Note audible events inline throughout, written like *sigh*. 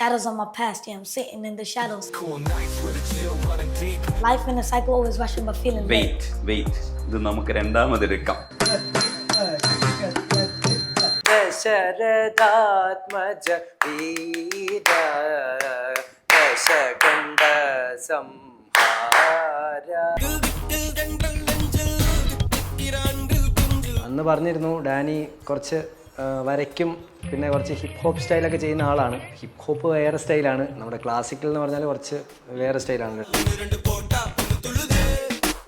Shadows on my past, yeah, I'm sitting in the shadows. Cool nights with a chill running deep. Life in a cycle, always rushing but feeling Wait, wait. Wait ഇത് നമുക്ക് രണ്ടാമതെടുക്കാം ദശരഥാത്മജ വീര ദശകണ്ഠ സംഹാര അന്ന് പറഞ്ഞിരുന്നു Dani കുറച്ച് വരയ്ക്കും. പിന്നെ കുറച്ച് hip hop സ്റ്റൈലൊക്കെ ചെയ്യുന്ന ആളാണ്. ഹിപ്പ് ഹോപ്പ് വേറെ സ്റ്റൈലാണ് നമ്മുടെ ക്ലാസിക്കൽ എന്ന് പറഞ്ഞാൽ കുറച്ച് വേറെ സ്റ്റൈലാണ്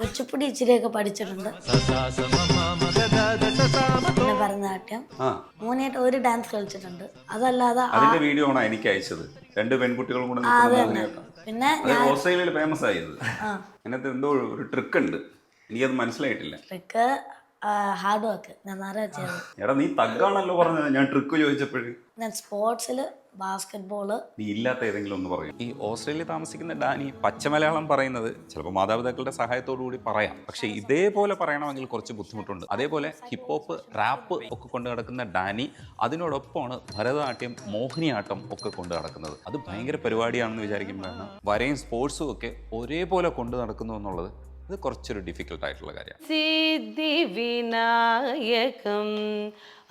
കുച്ചിപ്പുടി ഇച്ചിരിയൊക്കെ പഠിച്ചിട്ടുണ്ട്. പിന്നെ ഭരതനാട്യം. മൂന്നായിട്ട് ഒരു ഡാൻസ് കളിച്ചിട്ടുണ്ട്. അതല്ലാതെ അതിന്റെ വീഡിയോ ആണ് എനിക്ക് അയച്ചത്? രണ്ട് പെൺകുട്ടികളും കൂടെ പിന്നെ ഓസ്ട്രേലിയയിൽ ഫേമസ് ആയത്. അതിനകത്ത് എന്തോ ഒരു ട്രിക്ക് ഉണ്ട്. എനിക്കത് മനസ്സിലായിട്ടില്ല. ട്രിക്ക് ഹാർഡ് വർക്ക് എടാ നീ തഗ്ഗാണല്ലോ പറഞ്ഞത്. ഞാൻ ട്രിക്ക് ചോദിച്ചപ്പോഴും. ഞാൻ സ്പോർട്സിൽ ബാസ്കറ്റ്ബോൾ നീ ഇല്ലാത്ത ഏതെങ്കിലും ഒന്ന് പറയും. ഈ ഓസ്ട്രേലിയ താമസിക്കുന്ന ഡാനി പച്ച മലയാളം പറയുന്നത് ചിലപ്പോൾ മാതാപിതാക്കളുടെ സഹായത്തോടു കൂടി പറയാം. പക്ഷെ ഇതേപോലെ പറയണമെങ്കിൽ കുറച്ച് ബുദ്ധിമുട്ടുണ്ട്. അതേപോലെ ഹിപ്പ് ഹോപ്പ് റാപ്പ് ഒക്കെ കൊണ്ട് നടക്കുന്ന ഡാനി അതിനോടൊപ്പമാണ് ഭരതനാട്യം മോഹിനിയാട്ടം ഒക്കെ കൊണ്ട് നടക്കുന്നത്. അത് ഭയങ്കര പരിപാടിയാണെന്ന് വിചാരിക്കുമ്പോഴാണ് വരയും സ്പോർട്സും ഒക്കെ ഒരേപോലെ കൊണ്ട് നടക്കുന്നു എന്നുള്ളത് ഇത് കുറച്ചൊരു ഡിഫിക്കൽട്ട് ആയിട്ടുള്ള കാര്യമാണ്. സിദ്ധിവിനായകം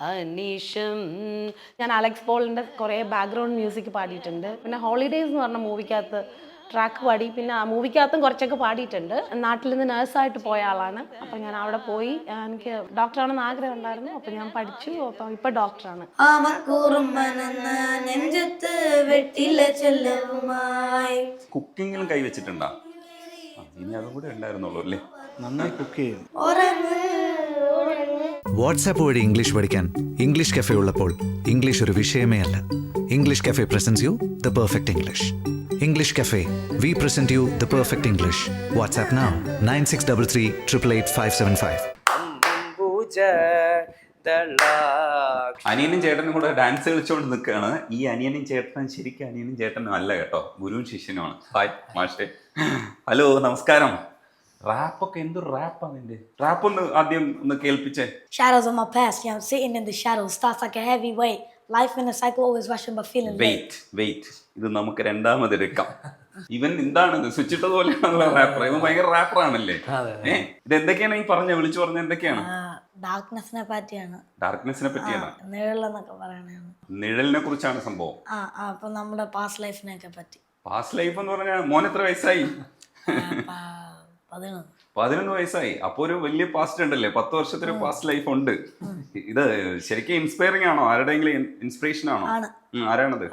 അനീഷം. ഞാൻ അലക്സ് പോളിന്റെ കുറേ ബാക്ക്ഗ്രൗണ്ട് മ്യൂസിക് പാടിയിട്ടുണ്ട്. പിന്നെ ഹോളിഡേയ്സ് എന്ന് പറഞ്ഞ മൂവിക്കകത്ത് ട്രാക്ക് പാടി. പിന്നെ ആ മൂവിക്കകത്തും കുറച്ചൊക്കെ പാടിയിട്ടുണ്ട്. നാട്ടിൽ നിന്ന് നേഴ്സായിട്ട് പോയ ആളാണ്. അപ്പം ഞാൻ അവിടെ പോയി. എനിക്ക് ഡോക്ടറാണെന്ന് ആഗ്രഹം ഉണ്ടായിരുന്നു. അപ്പം ഞാൻ പഠിച്ചു. അപ്പം ഇപ്പം ഡോക്ടറാണ് കുക്കിങ്ങിലും കൈവച്ചിട്ടുണ്ടോ? ഇനി അതും കൂടെ ഉണ്ടായിരുന്നുള്ളൂ അല്ലേ? നന്നായി കുക്ക് ചെയ്യും. വാട്സാപ്പ് വഴി ഇംഗ്ലീഷ് പഠിക്കാൻ ഇംഗ്ലീഷ് കഫേ ഉള്ളപ്പോൾ ഇംഗ്ലീഷ് ഒരു വിഷയമേ അല്ല. English cafe presents you the perfect English English cafe we present you the perfect English WhatsApp nine six double three triple eight five seven five അനിയനും ചേട്ടനും കൂടെ ഡാൻസ് കളിച്ചുകൊണ്ട് നിൽക്കുകയാണ് ഈ അനിയനും ചേട്ടനും ശരിക്കും അനിയനും ചേട്ടനും അല്ല കേട്ടോ. ഗുരുവും ശിഷ്യനുമാണ്. ഹായ് മാഷേ. ഹലോ നമസ്കാരം. റാപ്പൊക്കെ എന്ത് റാപ്പാണ് നിന്റെ? റാപ്പ് ഒന്ന് ആദ്യം ഒന്ന് കേൾപ്പിച്ചേ. Shadows on my past, yeah, I'm sitting in the shadows. Thoughts like a heavy weight. Life in a cycle, always rushing but feeling late. Wait wait ഇത് നമുക്ക് രണ്ടാമത് എടുക്കാം. ഇവൻ എന്താണ് സ്വിച്ചിട്ടത് പോലെയാണല്ലോ റാപ്പർ ഇവൻ ഭയങ്കര റാപ്പറാണല്ലേ ആണല്ലേ? ഇത് എന്തൊക്കെയാണ് ഈ പറഞ്ഞ വിളിച്ചു പറഞ്ഞ എന്തൊക്കെയാണ്? ഡാർക്ക്നെസ്സിനെ പറ്റിയാണ്. ഡാർക്ക്നെസ്സിനെ പറ്റിയാണ്. നിഴലെന്നൊക്കെ പറയണതാണ്. നിഴലിനെ കുറിച്ചാണ് സംഭവം. ആ ആ അപ്പൊ നമ്മുടെ പാസ്റ്റ് ലൈഫിനെയൊക്കെ പറ്റി. പാസ്റ്റ് ലൈഫ് എന്ന് പറഞ്ഞാൽ മോൻ എത്ര വയസ്സായി? പതിനൊന്ന്. പതിനൊന്ന് വയസ്സായി. അപ്പൊ ഒരു വലിയ പാസ്റ്റ് ഉണ്ടല്ലേ? പത്ത് വർഷത്തിന് പാസ്റ്റ് ലൈഫ് ഉണ്ട്. ഇത് ശരിക്കും ഇൻസ്പയറിംഗ് ആണോ? ആരുടെയെങ്കിലും ഇൻസ്പിറേഷൻ ആണോ? ആരാണത്?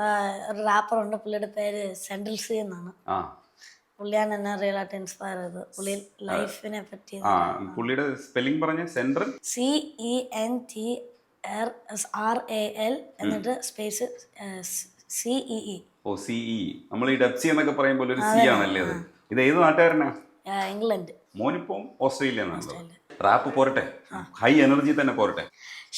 റാപ്പർ ഉണ്ട്. പുള്ളിയുടെ പേര് സെൻട്രൽ സി എന്നാണ്. ആ. പുള്ളിയാണ് എന്നെ റിയൽ ആയിട്ട് ഇൻസ്പയർ ചെയ്തത്. പുള്ളി ലൈഫിനെ പറ്റി ആ പുള്ളിയുടെ സ്പെല്ലിംഗ് പറഞ്ഞ centre C E N T R R A L എന്നിട്ട് space C E E O E നമ്മൾ ഈ ഡബ്സി എന്നൊക്കെ പറയുമ്പോൾ ഒരു സി ആണല്ലേ അത്? ഇത് ഏത് നാട്ടുകാരനാ? ഇംഗ്ലണ്ട്. മോനിപ്പം ഓസ്ട്രേലിയ. റാപ്പ് പോരട്ടെ. ഹൈ എനർജി തന്നെ പോരട്ടെ.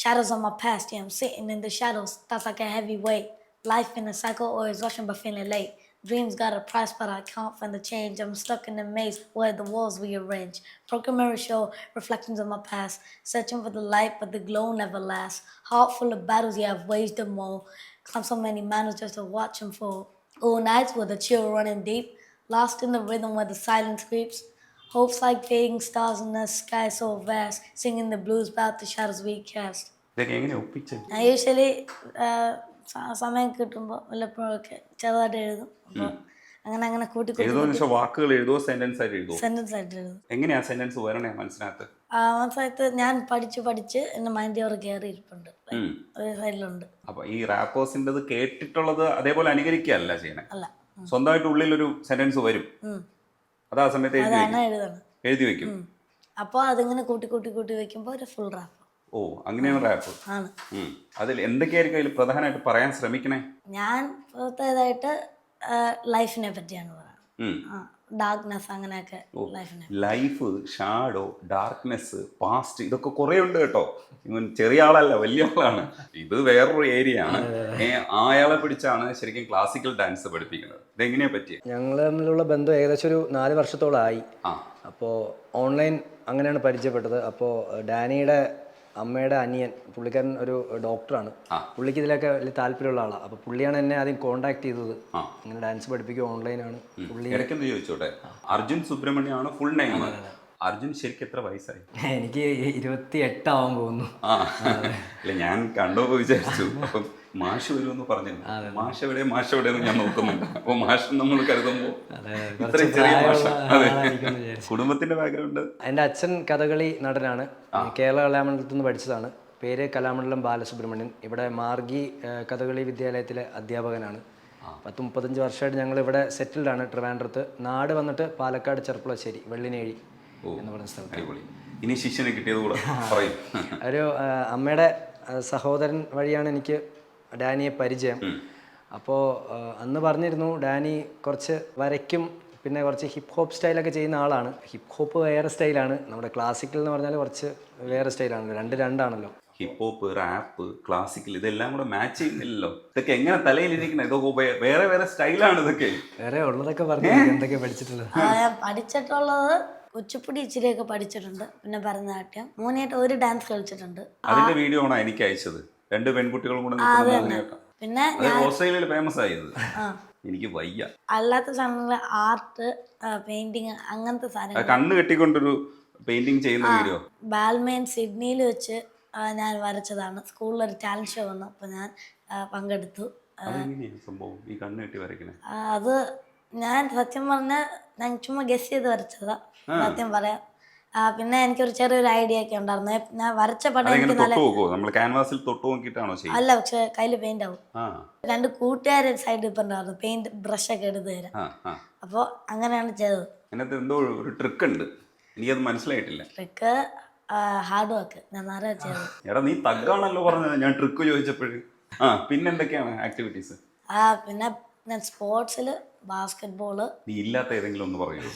Shadows on my past, yeah, I'm sitting in the shadows. Thoughts like a heavy weight. Life in a cycle, always rushing but feeling late. Dreams got a price, but I can't find the change. I'm stuck in a maze where the walls rearrange. Broken mirror show reflections of my past. Searching for the light, but the glow never lasts. Heart full of battles, yeah, I've waged them all. Climbed so many mountains just to watch them fall. All nights with the chill running deep. Lost in the rhythm where the silence creeps. Hopes like fading stars in the sky so vast, singing the blues about the shadows we cast. ഇതൊക്കെ എങ്ങനെ ഒപ്പിച്ചേ ഞാൻ usually സമയം കിട്ടുമ്പോൾ വല്ലപ്പോഴൊക്കെ ചെറുതായിട്ട് എഴുതും. അപ്പോൾ അങ്ങനെ അങ്ങനെ കൂട്ടി വാക്കുകൾ എഴുതുമോ സെന്റൻസ് ആയിട്ട് എഴുതുമോ സെന്റൻസ് ആയിട്ട് എഴുതും. എങ്ങനെയാ സെന്റൻസ് വരണേ മനസ്സിനകത്ത്? ആ ഞാൻ പഠിച്ച് പഠിച്ച് എന്റെ മൈൻഡ് അവർ കയറി ഇരിപ്പുണ്ട്. ഒരു സൈഡിലുണ്ട് അപ്പൊ ഈ റാപ്പേഴ്സിന്റെത് കേട്ടിട്ടുള്ളത് അതേപോലെ അനുകരിക്കുകയല്ല ചെയ്യണേ അല്ല. സ്വന്തമായിട്ട് ഉള്ളിൽ ഒരു സെന്റൻസ് വരും അതാ ആ സമയത്ത് എഴുതി വെക്കും. അപ്പൊ എഴുതി വെക്കും. അപ്പോൾ അതിങ്ങനെ കൂട്ടി കൂട്ടി കൂട്ടി വെക്കുമ്പോൾ ഒരു ഫുൾ റാപ്പ് ഓ അങ്ങനെയാണ് റാപ്പ്. ആണ്. അതിൽ എന്തൊക്കെയായിരിക്കും അതിൽ പ്രധാനമായിട്ട് പറയാൻ ശ്രമിക്കണേ? ഞാൻ പുറത്തേതായിട്ട് ലൈഫിനെ പറ്റിയാണ് പറയുന്നത്. ഡാർക്ക്നെസ് അങ്ങനെയൊക്കെ ലൈഫിനെ ലൈഫ് ഷാഡോ ഡാർക്ക്നെസ് പാസ്റ്റ് ഇതൊക്കെ കുറെ ഉണ്ട് കേട്ടോ. ഇവൻ ചെറിയ ആളല്ല വലിയ ആളാണ്. ഇത് വേറൊരു ഏരിയ ആണ്. അയാളെ പിടിച്ചാണ് ശരിക്കും ക്ലാസിക്കൽ ഡാൻസ് പഠിപ്പിക്കുന്നത്. ഇതെങ്ങനെയാ പറ്റിയത് ഞങ്ങൾ തമ്മിലുള്ള ബന്ധം ഏകദേശം ഒരു നാല് വർഷത്തോളമായി ആയി അപ്പോൾ ഓൺലൈൻ അങ്ങനെയാണ് പരിചയപ്പെട്ടത്. അപ്പോൾ ഡാനിയുടെ അമ്മയുടെ അനിയൻ പുള്ളിക്കാരൻ ഒരു ഡോക്ടറാണ്. പുള്ളിക്ക് ഇതിലൊക്കെ വലിയ താല്പര്യമുള്ള ആളാണ് അപ്പോൾ പുള്ളിയാണ് എന്നെ ആദ്യം കോൺടാക്ട് ചെയ്തത്. ഇങ്ങനെ ഡാൻസ് പഠിപ്പിക്കുക ഓൺലൈനാണ് പുള്ളി ഇടയ്ക്കെന്ന് ചോദിച്ചോട്ടെ? അർജുൻ സുബ്രഹ്മണ്യമാണ് ഫുൾ നെയിം അർജുൻ ശരിക്കും എത്ര വയസ്സായി? *laughs* എനിക്ക് ഇരുപത്തി എട്ടാവാൻ പോകുന്നു ആ. അല്ല ഞാൻ കണ്ടോ വിചാരിച്ചു. *laughs* അപ്പം മാഷ് വരുമെന്ന് പറഞ്ഞു മാഷ് എവിടെ മാഷ് എവിടെ ഞാൻ നോക്കുന്നുണ്ട് അപ്പൊ മാഷ് നമ്മൾ കരുതുമ്പോൾ ഇത്രയും ചെറിയ മാഷ. അതെ. കുടുംബത്തിന്റെ ബാക്ക്ഗ്രൗണ്ട് എന്റെ അച്ഛൻ കഥകളി നടനാണ്. കേരള കലാമണ്ഡലത്തിൽ നിന്ന് പഠിച്ചതാണ്. പേര് കലാമണ്ഡലം ബാലസുബ്രഹ്മണ്യൻ. ഇവിടെ മാർഗി കഥകളി വിദ്യാലയത്തിലെ അധ്യാപകനാണ്. പത്ത് മുപ്പത്തഞ്ച് വർഷമായിട്ട് ഞങ്ങൾ ഇവിടെ സെറ്റിൽഡ് ആണ് ട്രിവാൻഡ്രത്ത്. നാട് വന്നിട്ട് പാലക്കാട് ചെറുപ്പുളശ്ശേരി വെള്ളിനേഴി എന്ന് പറയുന്ന സ്ഥലത്ത്. ഇനി ശിഷ്യനെ കിട്ടിയത് കൂടെ ഒരു അമ്മയുടെ സഹോദരൻ വഴിയാണ് എനിക്ക് ഡാനിയെ പരിചയം. അപ്പോൾ അന്ന് പറഞ്ഞിരുന്നു ഡാനി കുറച്ച് വരയ്ക്കും പിന്നെ കുറച്ച് ഹിപ്പ് ഹോപ്പ് സ്റ്റൈലൊക്കെ ചെയ്യുന്ന ആളാണ്. ഹിപ്പ് ഹോപ്പ് വേറെ സ്റ്റൈലാണ് നമ്മുടെ ക്ലാസിക്കൽ എന്ന് പറഞ്ഞാൽ കുറച്ച് വേറെ സ്റ്റൈലാണ് രണ്ട് രണ്ടാണല്ലോ. ഹിപ്പ് ഹോപ്പ് റാപ്പ് ക്ലാസിക്കൽ ഇതെല്ലാം കൂടെ മാച്ച് ചെയ്യുന്നില്ലല്ലോ. ഇതൊക്കെ എങ്ങനെ തലയിലിരിക്കണം ഇതൊക്കെ വേറെ വേറെ സ്റ്റൈലാണ് ഇതൊക്കെ. വേറെ ഉള്ളതൊക്കെ പറഞ്ഞു എന്തൊക്കെ പഠിച്ചിട്ടുള്ളത്? പഠിച്ചിട്ടുള്ളത് കുച്ചിപ്പുടി ഇച്ചിരിയൊക്കെ പഠിച്ചിട്ടുണ്ട്. പിന്നെ ഭരതനാട്യം. മൂന്നായിട്ട് ഒരു ഡാൻസ് കളിച്ചിട്ടുണ്ട്. അതിന്റെ വീഡിയോ ആണോ എനിക്ക് അയച്ചത്? രണ്ട് പെൺകുട്ടികളും കൂടെ കേട്ടോ. പിന്നെ ഓസ്ട്രേലിയയിൽ ഫേമസ് ആയത്. എനിക്ക് വയ്യ. അല്ലാത്ത സാധനങ്ങൾ ആർട്ട് പെയിന്റിങ് അങ്ങനത്തെ സാധനങ്ങൾ കണ്ണ് കെട്ടിക്കൊണ്ടൊരു പെയിന്റിങ് ചെയ്യുന്ന വീഡിയോ ബാൽമേൻ സിഡ്നിയിൽ വെച്ച് ഞാൻ വരച്ചതാണ്. സ്കൂളിൽ ഒരു ടാലന്റ് ഷോ വന്നു. അപ്പോൾ ഞാൻ പങ്കെടുത്തു. സംഭവം? ഈ കണ്ണ് കെട്ടി വരയ്ക്കണേ? അത് ഞാൻ സത്യം പറഞ്ഞാൽ ഞാൻ ചുമ്മാ ഗസ് ചെയ്ത് വരച്ചതാ. സത്യം പറയാം. പിന്നെ എനിക്കൊരു ചെറിയൊരു ഐഡിയ ഒക്കെ ഉണ്ടായിരുന്നു. ഞാൻ വരച്ച പടം എനിക്ക് നല്ല നമ്മൾ ക്യാൻവാസിൽ തൊട്ട് നോക്കിയിട്ടാണോ ചെയ്യുന്നത്? അല്ല പക്ഷെ കയ്യിൽ പെയിന്റ് ആവും. രണ്ട് കൂട്ടുകാരെ സൈഡിൽ ഇപ്പം ഉണ്ടായിരുന്നു. പെയിന്റ് ബ്രഷ് ഒക്കെ എടുത്ത് തരാം അപ്പോൾ അങ്ങനെയാണ് ചെയ്തത്. അതിനകത്ത് എന്തോ ഒരു ട്രിക്ക് ഉണ്ട്. എനിക്കത് മനസ്സിലായിട്ടില്ല. ട്രിക്ക് ഹാർഡ് വർക്ക് ഞാൻ നേരെ ചെയ്തത് എടാ നീ തഗ്ഗാണല്ലോ പറഞ്ഞത്. ഞാൻ ട്രിക്ക് ചോദിച്ചപ്പോഴ്. ആ പിന്നെ എന്തൊക്കെയാണ് ആക്ടിവിറ്റീസ് ആ പിന്നെ ഞാൻ സ്പോർട്സിൽ ബാസ്കറ്റ് ബോൾ നീ ഇല്ലാത്ത ഏതെങ്കിലും ഒന്ന് പറയുമോ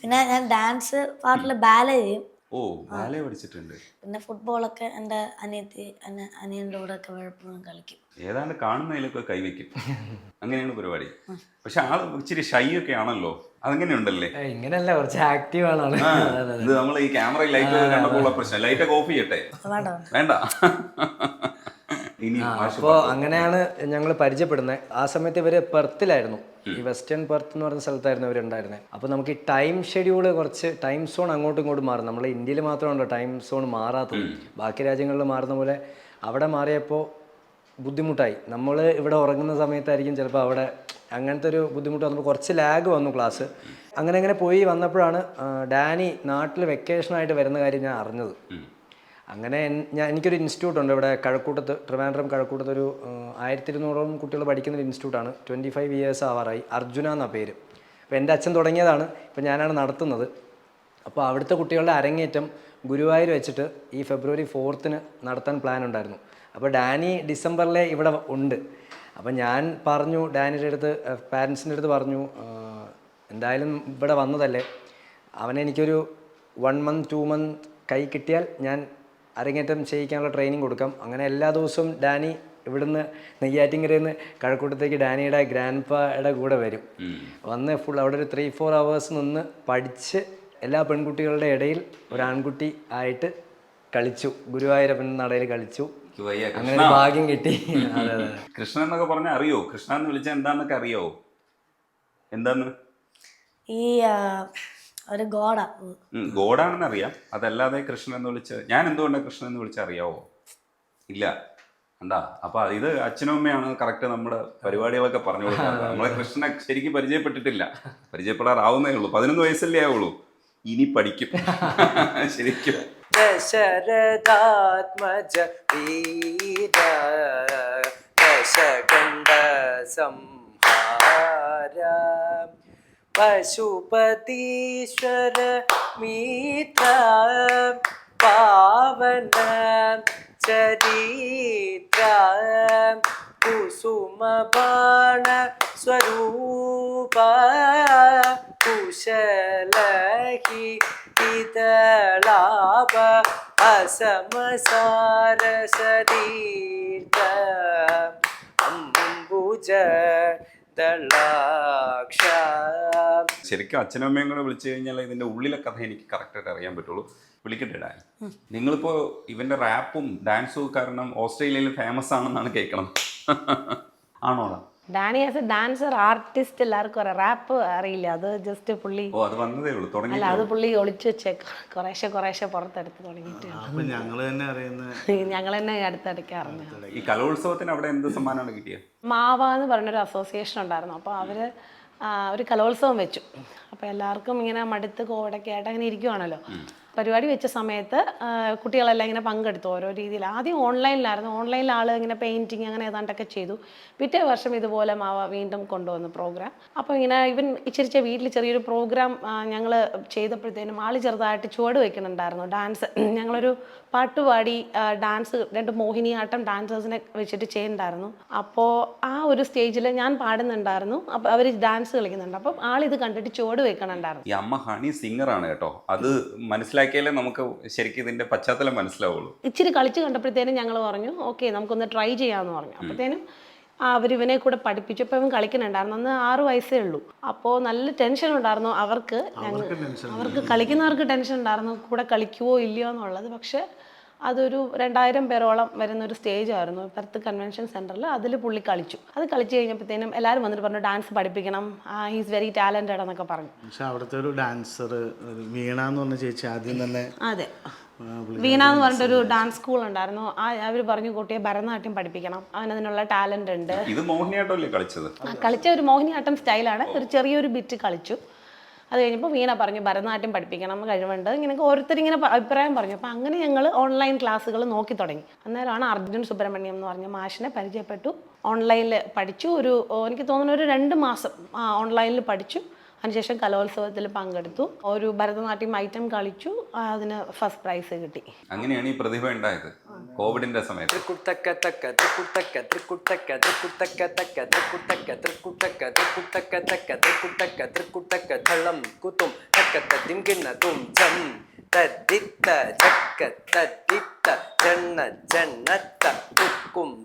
പിന്നെ ഞാൻ ഡാൻസ് പാട്ടിൽ ബാല ചെയ്യും. ഓ ബാലെ പഠിച്ചിട്ടുണ്ട്. പിന്നെ ഫുട്ബോളൊക്കെ എന്റെ അനിയത്തി അനിയന്റെ അനിയന്റെ കൂടെ ഒക്കെ വഴപ്പുറം കളിക്കും. ഏതാണ്ട് കാണുന്നതിലൊക്കെ കൈവയ്ക്കും. *laughs* അങ്ങനെയാണ് പരിപാടി. പക്ഷെ ആൾ ഇച്ചിരി ഷൈ ഒക്കെ ആണല്ലോ. അതങ്ങനെ ഉണ്ടല്ലേ ഇങ്ങനെയല്ല കുറച്ച് ആക്റ്റീവ് ആണ് ഇത് നമ്മൾ ഈ ക്യാമറ ലൈറ്റ് കണ്ടപ്പോൾ പ്രശ്നം. ലൈറ്റ് ഒക്കെ ഓഫ് ചെയ്യട്ടെ? വേണ്ട. വേണ്ട. ഇനി അപ്പോൾ അങ്ങനെയാണ് ഞങ്ങൾ പരിചയപ്പെടുന്നത്. ആ സമയത്ത് ഇവർ പെർത്തിലായിരുന്നു. ഈ വെസ്റ്റേൺ പെർത്ത് എന്ന് പറഞ്ഞ സ്ഥലത്തായിരുന്നു ഇവരുണ്ടായിരുന്നത് അപ്പോൾ നമുക്ക് ഈ ടൈം ഷെഡ്യൂൾ കുറച്ച് ടൈം സോൺ അങ്ങോട്ടും ഇങ്ങോട്ടും മാറും. നമ്മൾ ഇന്ത്യയിൽ മാത്രമാണല്ലോ ടൈം സോൺ മാറാത്തത്. ബാക്കി രാജ്യങ്ങളിൽ മാറുന്ന പോലെ അവിടെ മാറിയപ്പോൾ ബുദ്ധിമുട്ടായി. നമ്മൾ ഇവിടെ ഉറങ്ങുന്ന സമയത്തായിരിക്കും ചിലപ്പോൾ അവിടെ അങ്ങനത്തെ ഒരു ബുദ്ധിമുട്ട് വന്നപ്പോൾ കുറച്ച് ലാഗ് വന്നു ക്ലാസ്. അങ്ങനെ അങ്ങനെ പോയി വന്നപ്പോഴാണ് ഡാനി നാട്ടിൽ വെക്കേഷനായിട്ട് വരുന്ന കാര്യം ഞാൻ അറിഞ്ഞത്. അങ്ങനെ ഞാൻ എനിക്കൊരു ഇൻസ്റ്റിറ്റ്യൂട്ട് ഉണ്ട്. ഇവിടെ കഴക്കൂട്ടത്ത് ട്രിവാൻഡ്രം കഴക്കൂട്ടത്ത് ഒരു ആയിരത്തി ഇരുന്നൂറോളം കുട്ടികൾ പഠിക്കുന്ന ഒരു ഇൻസ്റ്റിറ്റ്യൂട്ടാണ് ട്വന്റി ഫൈവ് ഇയേഴ്സ് ആവാറായി. അർജുന എന്ന പേര്. അപ്പോൾ എന്റെ അച്ഛൻ തുടങ്ങിയതാണ്. ഇപ്പോൾ ഞാനാണ് നടത്തുന്നത്. അപ്പോൾ അവിടുത്തെ കുട്ടികളുടെ അരങ്ങേറ്റം ഗുരുവായൂർ വെച്ചിട്ട് ഈ ഫെബ്രുവരി ഫോർത്തിന് നടത്താൻ പ്ലാൻ ഉണ്ടായിരുന്നു. അപ്പോൾ ഡാനി ഡിസംബറിലെ ഇവിടെ ഉണ്ട്. അപ്പോൾ ഞാൻ പറഞ്ഞു ഡാനിയുടെ അടുത്ത് പാരൻസിന്റെ അടുത്ത് പറഞ്ഞു എന്തായാലും ഇവിടെ വന്നതല്ലേ. അവനെനിക്കൊരു വൺ മന്ത് ടു മന്ത് കൈ കിട്ടിയാൽ ഞാൻ അരങ്ങേറ്റം ചെയ്യിക്കാനുള്ള ട്രെയിനിങ് കൊടുക്കാം. അങ്ങനെ എല്ലാ ദിവസവും ഡാനി ഇവിടുന്ന് നെയ്യാറ്റിങ്കരയിൽ നിന്ന് കഴക്കൂട്ടത്തേക്ക് ഡാനിയുടെ ഗ്രാൻഡ് പായുടെ കൂടെ വരും. വന്ന് ഫുൾ അവിടെ ഒരു ത്രീ ഫോർ അവേഴ്സ് നിന്ന് പഠിച്ച് എല്ലാ പെൺകുട്ടികളുടെ ഇടയിൽ ഒരു ആൺകുട്ടി ആയിട്ട് കളിച്ചു. ഗുരുവായൂരപ്പൻ നടയിൽ കളിച്ചു. അങ്ങനെ ഭാഗ്യം കിട്ടി. *laughs* അതെ അതെ കൃഷ്ണൻ എന്നൊക്കെ പറഞ്ഞാൽ അറിയോ? കൃഷ്ണ എന്ന് വിളിച്ചാൽ എന്താന്നൊക്കെ അറിയോ? എന്താന്ന്? ഈ ആ, ഒരു ഗോഡാണെന്ന് അറിയാം അതല്ലാതെ കൃഷ്ണൻ എന്ന് വിളിച്ച് ഞാൻ എന്തുകൊണ്ടാണ് കൃഷ്ണൻ എന്ന് വിളിച്ച് അറിയാവോ? ഇല്ല. എന്താ? അപ്പൊ ഇത് അച്ഛനും അമ്മയാണ് കറക്റ്റ് നമ്മുടെ പരിപാടികളൊക്കെ പറഞ്ഞു കൊടുക്കുന്നത്. *laughs* നമ്മളെ കൃഷ്ണനെ ശരിക്കും പരിചയപ്പെട്ടിട്ടില്ല. പരിചയപ്പെടാറാവുന്നേ ഉള്ളൂ. പതിനൊന്ന് വയസ്സല്ലേ ആവുള്ളൂ. ഇനി പഠിക്കും. *laughs* ശരിക്കും. ദശരഥാത്മജ വീര ദശകണ്ഠ സംഹാര പശുപതീശ്വര മീത്ര പാവന ചരിത്ര കുസുമബാണ സ്വരൂപ കുശലഹി ഇതളാപ അസമസാരസതീർത്ഥ അംബുജ ജഡലാക്ഷ ശരിക്കും അച്ഛനും അമ്മയും കൂടെ വിളിച്ചു കഴിഞ്ഞാൽ ഇതിന്റെ ഉള്ളിലെ കഥ എനിക്ക് കറക്റ്റായിട്ട് അറിയാൻ പറ്റുള്ളൂ. വിളിക്കട്ടെ ഡാൻ? നിങ്ങളിപ്പോ ഇവന്റെ റാപ്പും ഡാൻസും കാരണം ഓസ്ട്രേലിയയിൽ ഫേമസ് ആണെന്നാണ് കേൾക്കണം *laughs* ആണോടാ Danny as a dancer artist എല്ലാവർക്കും അറിയാം. റാപ്പ് അറിയില്ല. അത് ജസ്റ്റ് പുള്ളി ഓ അത് വന്നതേ ഉള്ളൂ. തുടങ്ങി അല്ല അത് പുള്ളി ഒളിച്ചു വെച്ച കുറേശ്ശെ കുറേശ്ശെ പുറത്തെടുത്ത് തുടങ്ങിയിട്ട്. അപ്പോൾ ഞങ്ങൾ തന്നെ അറിയുന്ന ഞങ്ങൾ തന്നെ അടുത്തിടയ്ക്ക് അറിഞ്ഞു ഈ കലോത്സവത്തിന് അവിടെ എന്ത് സമ്മാനമാണ് കിട്ടിയത് മാവ എന്ന് പറഞ്ഞൊരു അസോസിയേഷൻ ഉണ്ടായിരുന്നു. അപ്പോൾ അവർ ഒരു കലോത്സവം വെച്ചു. അപ്പോൾ എല്ലാവർക്കും ഇങ്ങനെ മടുത്ത് കോവിഡൊക്കെ ആയിട്ട് അങ്ങനെ ഇരിക്കുവാണല്ലോ. പരിപാടി വെച്ച സമയത്ത് കുട്ടികളെല്ലാം ഇങ്ങനെ പങ്കെടുത്തു ഓരോ രീതിയിൽ. ആദ്യം ഓൺലൈനിലായിരുന്നു. ഓൺലൈനിൽ ആൾ ഇങ്ങനെ പെയിന്റിങ് അങ്ങനെ ഏതാണ്ടൊക്കെ ചെയ്തു. പിറ്റേ വർഷം ഇതുപോലെ മാവ വീണ്ടും കൊണ്ടുവന്നു പ്രോഗ്രാം അപ്പോൾ ഇങ്ങനെ ഇവൻ ഇച്ചിരിച്ച വീട്ടിൽ ചെറിയൊരു പ്രോഗ്രാം ഞങ്ങൾ ചെയ്തപ്പോഴത്തേനും ആൾ ചെറുതായിട്ട് ചുവട് വെക്കുന്നുണ്ടായിരുന്നു ഡാൻസ് ഞങ്ങളൊരു പാട്ടുപാടി ഡാൻസ് രണ്ട് മോഹിനിയാട്ടം ഡാൻസേഴ്സിനെ വെച്ചിട്ട് ചെയ്യുന്നുണ്ടായിരുന്നു അപ്പോൾ ആ ഒരു സ്റ്റേജിൽ ഞാൻ പാടുന്നുണ്ടായിരുന്നു. അപ്പോൾ അവർ ഡാൻസ് കളിക്കുന്നുണ്ട്. അപ്പം ആളിത് കണ്ടിട്ട് ചുവട് വെക്കണുണ്ടായിരുന്നു. ഈ അമ്മ ഹണി സിംഗറാണ് കേട്ടോ. അത് മനസ്സിലാക്കിയാലേ നമുക്ക് ശരിക്കും ഇതിന്റെ പശ്ചാത്തലം മനസ്സിലാവുള്ളൂ. ഇച്ചിരി കളിച്ച് കണ്ടപ്പോഴത്തേനും ഞങ്ങൾ പറഞ്ഞു ഓക്കെ നമുക്കൊന്ന് ട്രൈ ചെയ്യാമെന്ന് പറഞ്ഞു. അപ്പോഴത്തേനും അവർ ഇവനെ കൂടെ പഠിപ്പിച്ചു. ഇപ്പോൾ ഇവൻ കളിക്കുന്നുണ്ടായിരുന്നു. അന്ന് ആറ് വയസ്സേ ഉള്ളൂ. അപ്പോൾ നല്ല ടെൻഷൻ ഉണ്ടായിരുന്നു. അവർക്ക് ഞങ്ങൾ അവർക്ക് കളിക്കുന്നവർക്ക് ടെൻഷൻ ഉണ്ടായിരുന്നു. കൂടെ കളിക്കുവോ ഇല്ലയോ എന്നുള്ളത്. പക്ഷേ അതൊരു രണ്ടായിരം പേരോളം വരുന്ന ഒരു സ്റ്റേജ് ആയിരുന്നു പെർത്ത് കൺവെൻഷൻ സെന്ററിൽ അതിൽ പുള്ളി കളിച്ചു. അത് കളിച്ചു കഴിഞ്ഞപ്പോഴത്തേനും എല്ലാവരും വന്നിട്ട് പറഞ്ഞു ഡാൻസ് പഠിപ്പിക്കണം. ഹീസ് വെരി ടാലന്റഡ് എന്നൊക്കെ പറഞ്ഞു. പക്ഷേ അവിടുത്തെ ഒരു ഡാൻസർ വീണ എന്ന് പറഞ്ഞ ചേച്ചി ആദ്യം തന്നെ അതെ. വീണ എന്ന് പറഞ്ഞിട്ടൊരു ഡാൻസ് സ്കൂൾ ഉണ്ടായിരുന്നു. ആ അവർ പറഞ്ഞു കുട്ടിയെ ഭരതനാട്യം പഠിപ്പിക്കണം. അവനതിനുള്ള ടാലന്റ് ഉണ്ട്. ഇത് മോഹിനിയാട്ടം കളിച്ചത്? ആ, കളിച്ച ഒരു മോഹിനിയാട്ടം സ്റ്റൈലാണ്. ഒരു ചെറിയൊരു ബിറ്റ് കളിച്ചു. അത് കഴിഞ്ഞപ്പോൾ വീണ പറഞ്ഞു ഭരതനാട്യം പഠിപ്പിക്കണം കഴിവുണ്ട്. ഇങ്ങനെ ഓരോരുത്തരിങ്ങനെ അഭിപ്രായം പറഞ്ഞു. അപ്പോൾ അങ്ങനെ ഞങ്ങൾ ഓൺലൈൻ ക്ലാസ്സുകൾ നോക്കി തുടങ്ങി. അന്നേരമാണ് അർജുൻ സുബ്രഹ്മണ്യം എന്ന് പറഞ്ഞ മാഷിനെ പരിചയപ്പെട്ടു. ഓൺലൈനിൽ പഠിച്ചു. ഒരു എനിക്ക് തോന്നുന്നു ഒരു രണ്ട് മാസം ഓൺലൈനിൽ പഠിച്ചു. അതിനുശേഷം കലോത്സവത്തിൽ പങ്കെടുത്തു. ഒരു ഭരതനാട്യം ഐറ്റം കളിച്ചു. അതിന് ഫസ്റ്റ് പ്രൈസ് കിട്ടി. അങ്ങനെയാണ് ഈ പ്രതിഭ ഉണ്ടായത്. കോവിഡിന്റെ സമയത്ത്. തക്ക ധളം കുത്തും തക്ക കിണ്ണ തും തദ്ദിത്ത തദ്ദിത്ത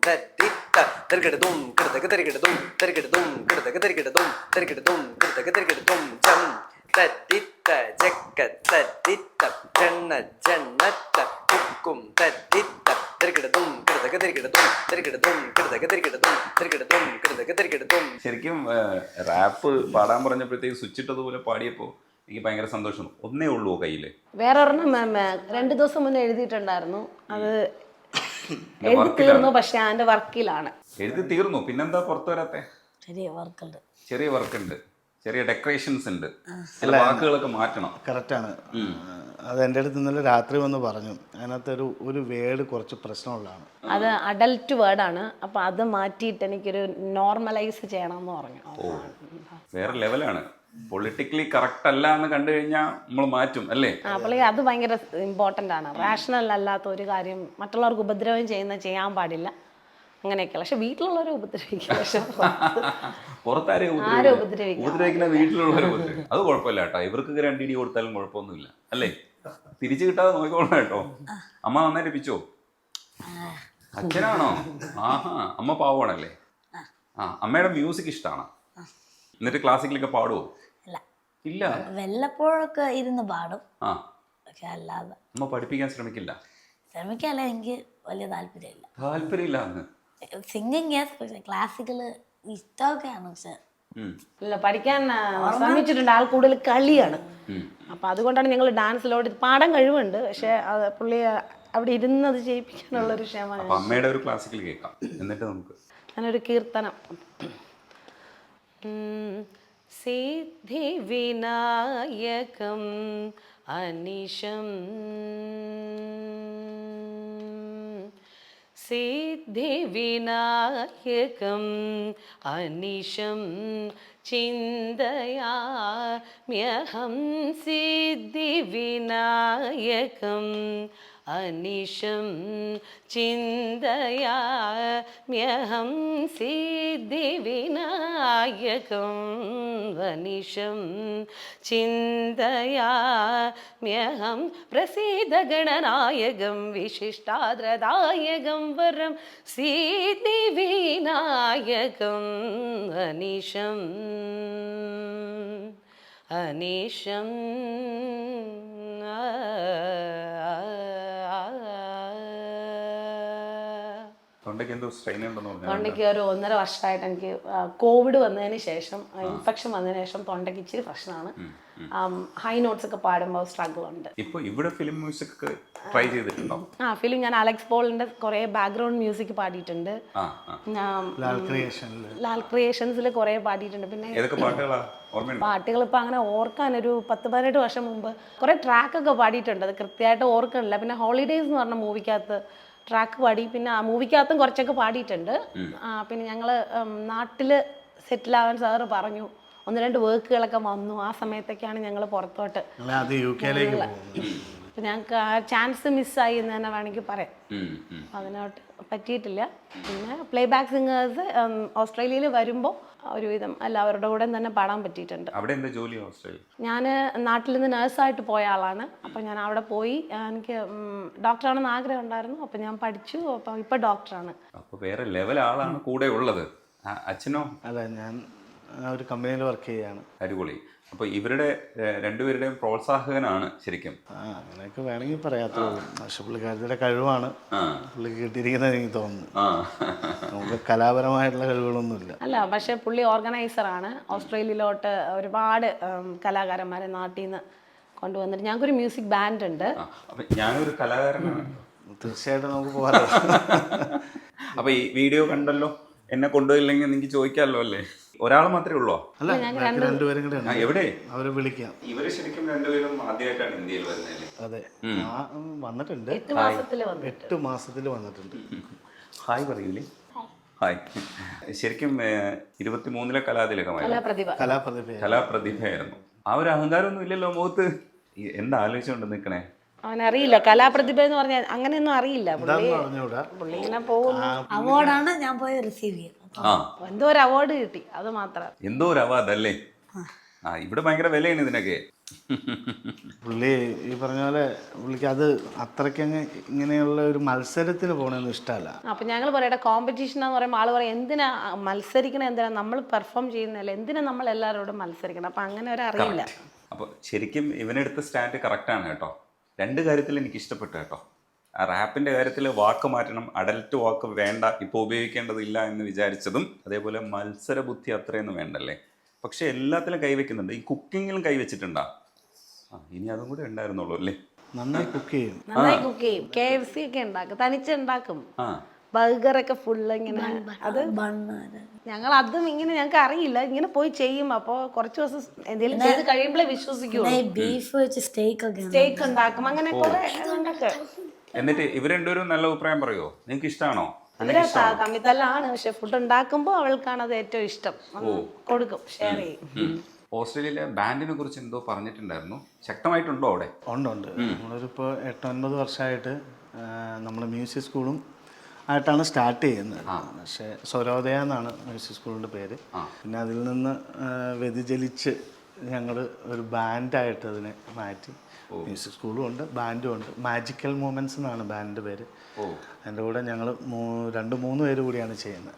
തദ്ദിത്ത തിരികിടതും കിടതക തിരികിടതും തിരികിടതും കിടതക തിരികിടതും തിരികിടതും കിടതക തിരികിടതും ചം തട്ടിത്ത ജക്ക തദ്ദിത്ത ചെണ്ണ ചെണ്ണത്ത കുക്കും തദ്ദിത്ത തിരികിടതും കിടതക തിരികിടതും തിരികിടതും കിടതക തിരികിടതും തിരികിടതും കിടതക തിരികിടതും ശരിക്കും റാപ്പ് പാടാൻ പറഞ്ഞപ്പോഴത്തേക്ക് സ്വിച്ചിട്ടതുപോലെ പാടിയപ്പോൾ എനിക്ക് ഭയങ്കര സന്തോഷം ഒന്നേ ഉള്ളൂ കയ്യിൽ. വേറെ ഒരെണ്ണം രണ്ടു ദിവസം മുന്നേ എഴുതിയിട്ടുണ്ടായിരുന്നു. അത് എഴുതി തീർന്നു പക്ഷെ അതിന്റെ വർക്കിലാണ്. എഴുതി തീർന്നു. പിന്നെന്താ പുറത്തു വരാത്തെ? ചെറിയ വർക്കുണ്ട്. ചെറിയ വർക്കുണ്ട്. ചെറിയ ഡെക്കറേഷൻസ് ഉണ്ട്. ചില വാക്കുകളൊക്കെ മാറ്റണം. കറക്റ്റാണ്. അത് എന്റെ അടുത്ത് ഇന്നലെ രാത്രി വന്ന് പറഞ്ഞു. അതിനകത്ത് ഒരു ഒരു വേർഡ് കുറച്ച് പ്രശ്നമുള്ളതാണ്. അത് അഡൽട്ട് വേർഡാണ് അപ്പൊ അത് മാറ്റിയിട്ട് എനിക്കൊരു നോർമലൈസ് ചെയ്യണം എന്ന് പറഞ്ഞു. ഓ. വേറെ ലെവലാണ് പൊളിറ്റിക്കലി കറക്റ്റ് അല്ല എന്ന് കണ്ടു കഴിഞ്ഞാൽ നമ്മൾ മാറ്റും അല്ലേ? അത് ഭയങ്കര ഇമ്പോർട്ടന്റ് ആണ്. റാഷണൽ അല്ലാത്ത ഒരു കാര്യം മറ്റുള്ളവർക്ക് ഉപദ്രവം ചെയ്യുന്ന ചെയ്യാൻ പാടില്ല. അങ്ങനെയൊക്കെയുള്ള പക്ഷെ വീട്ടിലുള്ളവരെ ഉപദ്രവിക്കും. പക്ഷെ പുറത്താരെ ഉപദ്രവിക്കുന്ന വീട്ടിലുള്ളവരെ ഉപദ്രവിക്കും. അത് കുഴപ്പമില്ല കേട്ടോ. ഇവർക്ക് രണ്ടിടി കൊടുത്താലും കുഴപ്പമൊന്നുമില്ല അല്ലേ? തിരിച്ചു കിട്ടാതെ നോക്കിക്കോളാം കേട്ടോ. അമ്മ നന്നായിട്ട് പിച്ചോ അച്ഛനാണോ? ആഹാ അമ്മ പാവമാണല്ലേ? ആ. അമ്മയുടെ മ്യൂസിക് ഇഷ്ടമാണ് എന്നിട്ട് ക്ലാസിക്കലൊക്കെ പാടുവോ? അല്ല ഇല്ല. വല്ലപ്പോഴൊക്കെ ഇരുന്ന് പാടും. ആ. പക്ഷെ അല്ലാതെ. അമ്മ പഠിപ്പിക്കാൻ ശ്രമിക്കില്ല? ശ്രമിക്കാല്ല എനിക്ക് വലിയ താല്പര്യമില്ല. താല്പര്യമില്ല സിംഗിങ് യെസ് പക്ഷെ ക്ലാസിക്കൽ ഇഷ്ടമൊക്കെയാണ് പക്ഷെ. ഇല്ല പഠിക്കാൻ ശ്രമിച്ചിട്ടുണ്ട്. ആൾ കൂടുതൽ കളിയാണ്. അപ്പൊ അതുകൊണ്ടാണ് ഞങ്ങൾ ഡാൻസിലോട്ട് പാടാൻ കഴിവുണ്ട്. പക്ഷെ അത് പുള്ളി അവിടെ ഇരുന്നത് ചെയ്യിപ്പിക്കാനുള്ള ഒരു ക്ഷമ അപ്പൊ അമ്മയുടെ ഒരു ക്ലാസിക്കൽ കേൾക്കാം. എന്നിട്ട് നമുക്ക്. ഞാനൊരു കീർത്തനം. सिद्धिविनायकम् अनिशम्। सिद्धिविनायकम् अनिशं चिन्तयाम्यहं सिद्धिविनायकम् അനിശം ചിന്തയാമ്യഹം സിദ്ധിവിനായകം. നായകം വനിഷം ചിന്തയാമ്യഹം പ്രസീതഗണനായകം. വിശിഷ്ടാദ്രദായകം വരം സിദ്ധിവിനായകം. വിനായകം അനിശം അനിശം ആ, തൊണ്ടയ്ക്ക് എന്തോ സ്ട്രെയിൻ ഉണ്ടെന്ന് പറഞ്ഞു തൊണ്ടയ്ക്ക് ഒരു ഒന്നര വർഷമായിട്ട് എനിക്ക് കോവിഡ് വന്നതിന് ശേഷം ഇൻഫെക്ഷൻ വന്നതിന് ശേഷം തൊണ്ടയ്ക്ക് ഇച്ചിരി പ്രശ്നമാണ്. ഹൈ നോട്ട്സ് ഒക്കെ പാടുമ്പോൾ സ്ട്രഗിൾ ഉണ്ട്. ഇപ്പൊ ഇവിടെ ഫിലിം മ്യൂസിക് ട്രൈ ചെയ്തിട്ടുണ്ടോ? ആ ഫിലിം ഞാൻ അലക്സ് പോളിന്റെ കുറേ ബാക്ക്ഗ്രൗണ്ട് മ്യൂസിക് പാടിയിട്ടുണ്ട്. ലാൽ ക്രിയേഷൻസിൽ കുറേ പാടിയിട്ടുണ്ട്. പിന്നെ ഏതൊക്കെ പാട്ടുകളാ? ഓർമ്മയുണ്ടോ? പാട്ടുകൾ ഇപ്പം അങ്ങനെ ഓർക്കാൻ ഒരു പത്ത് പതിനെട്ട് വർഷം മുമ്പ് കുറേ ട്രാക്കൊക്കെ പാടിയിട്ടുണ്ട്. അത് കൃത്യമായിട്ട് ഓർക്കണില്ല. പിന്നെ ഹോളിഡേയ്സ് എന്ന് പറഞ്ഞ മൂവിക്കകത്ത് ട്രാക്ക് പാടി. പിന്നെ ആ മൂവിക്കകത്തും കുറച്ചൊക്കെ പാടിയിട്ടുണ്ട്. ആ, പിന്നെ ഞങ്ങൾ നാട്ടിൽ സെറ്റിൽ ആവാൻ സാറ് പറഞ്ഞു. ഒന്ന് രണ്ട് വർക്കുകളൊക്കെ വന്നു. ആ സമയത്തൊക്കെയാണ് ഞങ്ങൾ പുറത്തോട്ട് ഞങ്ങൾ അത് യു കെയിലേക്ക് പോകും അപ്പം ഞങ്ങൾക്ക് ആ ചാൻസ് മിസ്സായി എന്ന് തന്നെ വേണമെങ്കിൽ പറയാം. ഉം, ഉം. അപ്പം അതിനോട്ട് പറ്റിയിട്ടില്ല. പിന്നെ പ്ലേ ബാക്ക് സിംഗേഴ്സ് ഓസ്ട്രേലിയയിൽ വരുമ്പോൾ ഒരുവിധം. എല്ലാവരുടെ കൂടെ തന്നെ പാടാൻ പറ്റിയിട്ടുണ്ട്. അവിടെ എന്താ ജോലി ഓസ്ട്രേലിയ ഞാൻ നാട്ടിൽ നിന്ന് നേഴ്സായിട്ട് പോയ ആളാണ്. അപ്പം ഞാൻ അവിടെ പോയി. എനിക്ക് ഡോക്ടറാണെന്ന് ആഗ്രഹം ഉണ്ടായിരുന്നു. അപ്പം ഞാൻ പഠിച്ചു. അപ്പം ഇപ്പം ഡോക്ടറാണ്. അപ്പോൾ വേറെ ലെവൽ ആളാണ് കൂടെ ഉള്ളത്. അച്ഛനോ? അല്ല ഞാൻ ഒരു കമ്പനിയിൽ വർക്ക് ചെയ്യാണ് അടിപൊളി. അപ്പൊ ഇവരുടെ രണ്ടുപേരുടെയും പ്രോത്സാഹകനാണ് ശരിക്കും. ആ അങ്ങനെയൊക്കെ വേണമെങ്കിൽ പറയാത്തുള്ളൂ പക്ഷെ പുള്ളിക്കാരത്തിയുടെ കഴിവാണ്. പുള്ളി പുള്ളിക്ക് കിട്ടിയിരിക്കുന്നത് എനിക്ക് തോന്നുന്നു. നമുക്ക് കലാപരമായിട്ടുള്ള കഴിവുകളൊന്നുമില്ല. അല്ല പക്ഷെ പുള്ളി ഓർഗനൈസർ ആണ് ഓസ്ട്രേലിയയിലോട്ട് ഒരുപാട് കലാകാരന്മാരെ നാട്ടിൽ നിന്ന് കൊണ്ടുവന്നിട്ട് ഞങ്ങൾക്കൊരു മ്യൂസിക് ബാൻഡ് ഉണ്ട് ഞാനൊരു കലാകാരനാണ്. തീർച്ചയായിട്ടും നമുക്ക് പോകാം. അപ്പൊ ഈ വീഡിയോ കണ്ടല്ലോ? എന്നെ കൊണ്ടുപോയില്ലെങ്കിൽ നിങ്ങൾക്ക് ചോദിക്കാമല്ലോ അല്ലേ? ഒരാൾ മാത്രമേ ഉള്ളോ? അല്ല രണ്ടുപേരും കൂടെ എവിടെ? അവരെ വിളിക്കാം. ഇവർ ശരിക്കും രണ്ടുപേരും ആദ്യമായിട്ടാണ് ഇന്ത്യയിൽ വരുന്നത് അതെ. വന്നിട്ടുണ്ട്. എട്ട് മാസത്തിൽ വന്നിട്ടുണ്ട്. ഹായ് പറയൂലേ? ഹായ്. ശരിക്കും ഇരുപത്തി മൂന്നിലെ കലാതിലകമായിരുന്നു കലാപ്രതിഭ. കലാപ്രതിഭ കലാപ്രതിഭയായിരുന്നു. ആ ഒരു അഹങ്കാരമൊന്നും ഇല്ലല്ലോ മുഖത്ത്? എന്താ ആലോചിച്ചുകൊണ്ട് നിൽക്കണേ അവനറിയില്ല. കലാപ്രതിഭ എന്ന് പറഞ്ഞാൽ അങ്ങനെയൊന്നും അറിയില്ല. പുള്ളി ഇങ്ങനെ പോകുന്നു. അവാർഡാണ് ഞാൻ പോയി റിസീവ് ചെയ്യുന്നത് എന്തോ ഒരു അവാർഡ് കിട്ടി അത് മാത്രം. എന്തോ ഒരു അവാർഡ് അല്ലേ? ആ. ഇവിടെ ഭയങ്കര വിലയാണ് ഇതിനൊക്കെ. പുള്ളി ഈ പറഞ്ഞ പോലെ പുള്ളിക്ക് അത് അത്രയ്ക്കങ്ങ് ഇങ്ങനെയുള്ള ഒരു മത്സരത്തിന് പോകണമെന്ന് ഇഷ്ടമല്ല. അപ്പൊ ഞങ്ങൾ പറയട്ടെ കോമ്പറ്റീഷൻ എന്ന് പറയുമ്പോൾ ആൾ പറയും എന്തിനാ മത്സരിക്കണം എന്തിനാ? നമ്മൾ പെർഫോം ചെയ്യുന്നില്ല എന്തിനാ നമ്മൾ എല്ലാവരോടും മത്സരിക്കണം? അപ്പൊ അങ്ങനെ ഒരു അറിയില്ല അപ്പോൾ ശരിക്കും ഇവനെടുത്ത സ്റ്റാൻഡ് കറക്റ്റാണ് കേട്ടോ. രണ്ട് കാര്യത്തിൽ എനിക്ക് ഇഷ്ടപ്പെട്ടു കേട്ടോ. റാപ്പിന്റെ കാര്യത്തിൽ വാക്ക് മാറ്റണം അഡൽട്ട് വാക്ക് വേണ്ട ഇപ്പോൾ ഉപയോഗിക്കേണ്ടതില്ല എന്ന് വിചാരിച്ചതും അതേപോലെ മത്സര ബുദ്ധി അത്രയൊന്നും വേണ്ടല്ലേ? പക്ഷെ എല്ലാത്തിലും കൈവയ്ക്കുന്നുണ്ട്. ഈ കുക്കിങ്ങിലും കൈവച്ചിട്ടുണ്ടാ? ആ ഇനി അതും കൂടെ ഉണ്ടായിരുന്നുള്ളൂ അല്ലേ? നന്നായി കുക്ക് ചെയ്യും. നന്നായി കുക്ക് ചെയ്യും. കെ എഫ് സി ഒക്കെ ഉണ്ടാക്കും. തനിച്ച് ഉണ്ടാക്കും ആ ബർഗറൊക്കെ ഫുള്ള് ഇങ്ങനെ അത് ഞങ്ങൾ അതും ഇങ്ങനെ ഞങ്ങൾക്ക് അറിയില്ല. ഇങ്ങനെ പോയി ചെയ്യും. അപ്പോൾ കുറച്ച് ദിവസം എന്തെങ്കിലും ചെയ്ത് കഴിയുമ്പോഴേ വിശ്വസിക്കുള്ളൂ. ബീഫ് വെച്ച് സ്റ്റേക്ക് സ്റ്റേക്ക് ഉണ്ടാക്കും. അങ്ങനെ കുറെ എന്നിട്ട് ഇവർ രണ്ടുപേരും നല്ല അഭിപ്രായം പറയുമോ നിങ്ങൾക്ക് ഇഷ്ടമാണോ ാണ് തമ്മിൽ തല്ലാണ് പക്ഷെ ഫുഡ് ഉണ്ടാക്കുമ്പോൾ അവൾക്കാണ് അത് ഏറ്റവും ഇഷ്ടം. കൊടുക്കും ഷെയർ ചെയ്യും. ഓസ്ട്രേലിയയിലെ ബാൻഡിനെ കുറിച്ച് എന്തോ പറഞ്ഞിട്ടുണ്ടായിരുന്നു. ശക്തമായിട്ടുണ്ടോ അവിടെ? ഉണ്ട് ഉണ്ട്. നമ്മളിപ്പോൾ എട്ടൊൻപത് വർഷമായിട്ട് നമ്മൾ മ്യൂസിക് സ്കൂളും ആയിട്ടാണ് സ്റ്റാർട്ട് ചെയ്യുന്നത്. പക്ഷെ സ്വരോദയ എന്നാണ് മ്യൂസിക് സ്കൂളിന്റെ പേര്. പിന്നെ അതിൽ നിന്ന് വ്യതിചലിച്ച് ഞങ്ങൾ ഒരു ബാൻഡായിട്ട് അതിനെ മാറ്റി. മ്യൂസിക് സ്കൂളും ഉണ്ട് ബാൻഡും ഉണ്ട്. മാജിക്കൽ മൂമെന്റ്സ് എന്നാണ് ബാൻഡിന്റെ പേര്. അതിന്റെ കൂടെ ഞങ്ങൾ രണ്ട് മൂന്ന് പേര് കൂടിയാണ് ചെയ്യുന്നത്.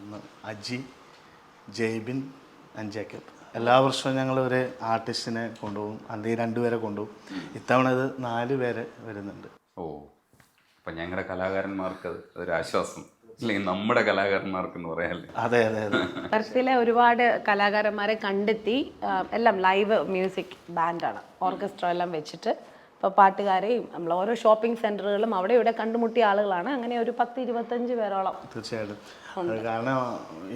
ഒന്ന് അജി ജെയ്ബിൻ ജേക്കബ്. എല്ലാ വർഷവും ഞങ്ങൾ ഒരു ആർട്ടിസ്റ്റിനെ കൊണ്ടുപോകും. അല്ലെങ്കിൽ രണ്ടുപേരെ കൊണ്ടുപോകും. ഇത്തവണ ഇത് നാല് പേരെ വരുന്നുണ്ട്. ഓ. അപ്പം ഞങ്ങളുടെ കലാകാരന്മാർക്ക് അത് അതൊരു ആശ്വാസം. അല്ലെങ്കിൽ നമ്മുടെ കലാകാരന്മാർക്ക് എന്ന് പറയാല്ലേ? അതെ അതെ അതെ. ഒരുപാട് കലാകാരന്മാരെ കണ്ടെത്തി എല്ലാം ലൈവ് മ്യൂസിക് ബാൻഡാണ് ഓർക്കസ്ട്ര എല്ലാം വെച്ചിട്ട്. ഇപ്പോൾ പാട്ടുകാരെയും നമ്മൾ ഓരോ ഷോപ്പിംഗ് സെന്ററുകളും അവിടെ ഇവിടെ കണ്ടുമുട്ടിയ ആളുകളാണ്. അങ്ങനെ ഒരു പത്ത് ഇരുപത്തഞ്ച് പേരോളം. തീർച്ചയായിട്ടും. കാരണം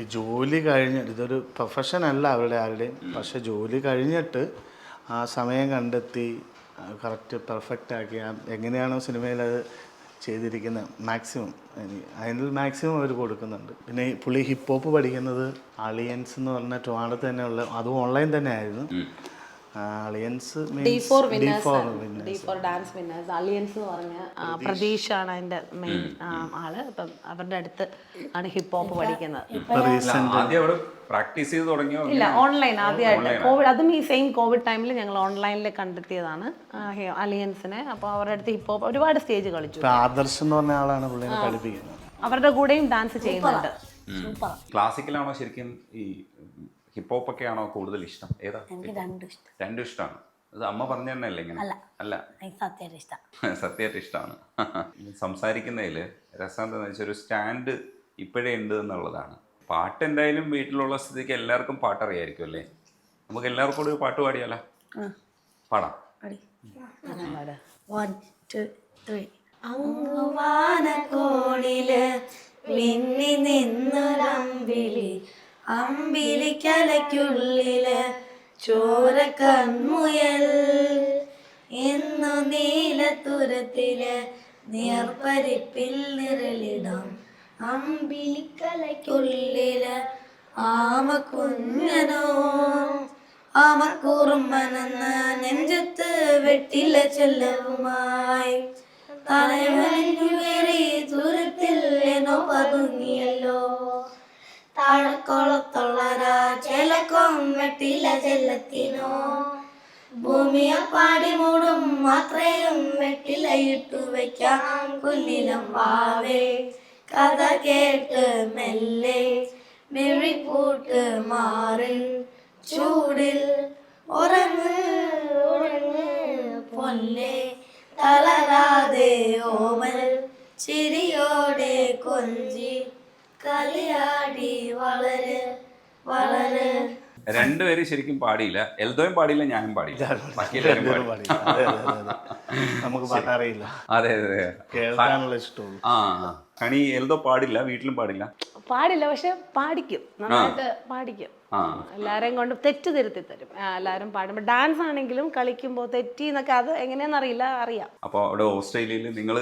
ഈ ജോലി കഴിഞ്ഞ് ഇതൊരു പ്രൊഫഷൻ അല്ല അവരുടെ ആരുടെയും. പക്ഷെ ജോലി കഴിഞ്ഞിട്ട് ആ സമയം കണ്ടെത്തി കറക്റ്റ് പെർഫെക്റ്റ് ആക്കി എങ്ങനെയാണോ സിനിമയിൽ അത് ചെയ്തിരിക്കുന്നത് മാക്സിമം അതിൽ മാക്സിമം അവർ കൊടുക്കുന്നുണ്ട്. പിന്നെ പുള്ളി ഹിപ്പ് ഹോപ്പ് പഠിക്കുന്നത് അളിയൻസ് എന്ന് പറഞ്ഞ ട്രിവാണ്ടത്ത് തന്നെയുള്ള അതും ഓൺലൈൻ തന്നെ ആയിരുന്നു Aliyans D four winners D four dance winners aliens എന്ന് പറഞ്ഞ പ്രതീഷ്. ആണ് അതിന്റെ മെയിൻ ആൾ. അപ്പം അവരുടെ അടുത്ത് ആണ് ഹിപ്പ് ഹോപ്പ് പഠിക്കുന്നത്. പ്രാക്ടീസ് ചെയ്ത് തുടങ്ങിയോ? ഇല്ല ഓൺലൈൻ ആദ്യമായിട്ട്. കോവിഡ് അതും ഈ സെയിം കോവിഡ് ടൈമിൽ ഞങ്ങൾ ഓൺലൈനിൽ കണ്ടെത്തിയതാണ് അലിയൻസിനെ അപ്പോൾ അവരുടെ അടുത്ത് ഹിപ്പ് ഹോപ്പ് ഒരുപാട് സ്റ്റേജ് കളിച്ചു. ആദർശം എന്ന് പറഞ്ഞ ആളാണ് പുള്ളിനെ അവരുടെ കൂടെയും ഡാൻസ് ചെയ്യുന്നുണ്ട്. ക്ലാസിക്കലാണോ ശരിക്കും ഈ ഹിപ്പ് ഹോപ്പ് ഒക്കെ ആണോ കൂടുതൽ ഇഷ്ടം ഏതാ? എനിക്ക് രണ്ടും ഇഷ്ടം. രണ്ടും ഇഷ്ടമാണ് അത് അമ്മ പറഞ്ഞു തന്നെയല്ലേ ഇങ്ങനെ? അല്ല. എനിക്ക് സത്യമായിട്ട് ഇഷ്ടം. *laughs* സത്യമായിട്ട് ഇഷ്ടമാണ്. *laughs* സംസാരിക്കുന്നതിൽ രസം എന്താണെന്ന് വെച്ചാൽ ഒരു സ്റ്റാൻഡ് ഇപ്പോഴേ ഉണ്ട് എന്നുള്ളതാണ്. പാട്ട് എന്തായാലും വീട്ടിലുള്ള സ്ഥിതിക്ക് എല്ലാവർക്കും പാട്ട് അറിയായിരിക്കും അല്ലേ? നമുക്ക് എല്ലാവർക്കും കൂടി ഒരു പാട്ട് പാടിയാലോ? പാടാം. വൺ ടു ത്രീ അങ്ങുവാനക്കോണിൽ മിന്നി നിന്നൊരമ്പിളി അമ്പിളിക്കലയ്ക്കുള്ളിൽ ചോര കൺമുയൽ എന്നു നീലത്തുരത്തിൽ നേർപ്പരിപ്പിൽ നിഴലിടാം അമ്പിളിക്കലയ്ക്കുള്ളിൽ ആമ കുഞ്ഞനോ ആമക്കൂറുമ്പനെന്ന നെഞ്ചത്ത് വെട്ടില ചെല്ലവുമായി. തലവലിഞ്ഞുകേറി ദൂരത്തിൽ എന്നോ പതുങ്ങിയല്ലോ. താഴക്കുളത്തുള്ളരാ ചെലക്കം വെട്ടില ചെല്ലത്തിനോ ഭൂമിയെ പാടി മൂടും മാത്രയും വെട്ടിലയിട്ടു വയ്ക്കാം കുന്നിലം വാവേ. കഥ കേട്ട് മെല്ലെ മിഴിപ്പൂട്ട് മാറി. ചൂടിൽ ഉറങ്ങ് ഉറങ്ങ് പൊന്നെ. തളരാതെ ഓമൽ ചിരിയോടെ കൊഞ്ചി കളിയാടി വളരെ വളരെ. രണ്ടുപേരും ശരിക്കും പാടിയില്ല. എൽദോയും പാടിയില്ല ഞാനും പാടിയില്ല. പാടി. അതെ, അതെ, അതെ. നമുക്ക് പാട്ടറിയില്ല അതെ അതെ കേൾക്കാനുള്ള ഇഷ്ടമുള്ളൂ. ആ കണി എൽദോ പാടില്ല വീട്ടിലും പാടില്ല? പാടില്ല പക്ഷെ പാടിക്കും. നന്നായിട്ട് പാടിക്കും. ആ. എല്ലാരെയും കൊണ്ട് തെറ്റ് തിരുത്തി തരും. ആ, എല്ലാവരും പാടുമ്പോൾ ഡാൻസ് ആണെങ്കിലും കളിക്കുമ്പോൾ തെറ്റി എന്നൊക്കെ അത് എങ്ങനെയാണെന്നറിയില്ല അറിയാം. അപ്പോൾ അവിടെ ഓസ്ട്രേലിയയിൽ നിങ്ങൾ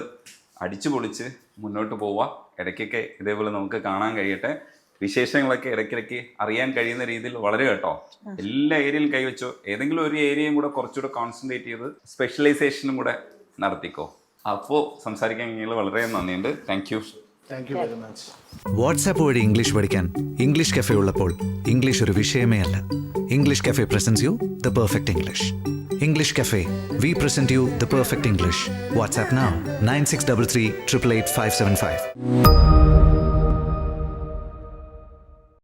അടിച്ചു പൊളിച്ച് മുന്നോട്ട് പോവുക ഇടയ്ക്കൊക്കെ ഇതേപോലെ നമുക്ക് കാണാൻ കഴിയട്ടെ. വിശേഷങ്ങളൊക്കെ ഇടയ്ക്കിടയ്ക്ക് അറിയാൻ കഴിയുന്ന രീതിയിൽ വളരെ കേട്ടോ. എല്ലാ ഏരിയയിലും കൈവച്ചു. ഏതെങ്കിലും ഒരു ഏരിയയും കൂടെ കുറച്ചുകൂടെ കോൺസെൻട്രേറ്റ് ചെയ്ത് സ്പെഷ്യലൈസേഷനും കൂടെ നടത്തിക്കോ. അപ്പോൾ സംസാരിക്കാൻ കഴിഞ്ഞാൽ വളരെ നന്ദിയുണ്ട്. Thank you thank you very much WhatsApp വഴി ഇംഗ്ലീഷ് പഠിക്കാൻ ഇംഗ്ലീഷ് കഫേ ഉള്ളപ്പോൾ ഇംഗ്ലീഷ് ഒരു വിഷയമേ അല്ല. English cafe presents you the perfect English English Cafe. We present you the perfect English. WhatsApp now 9633 888 575.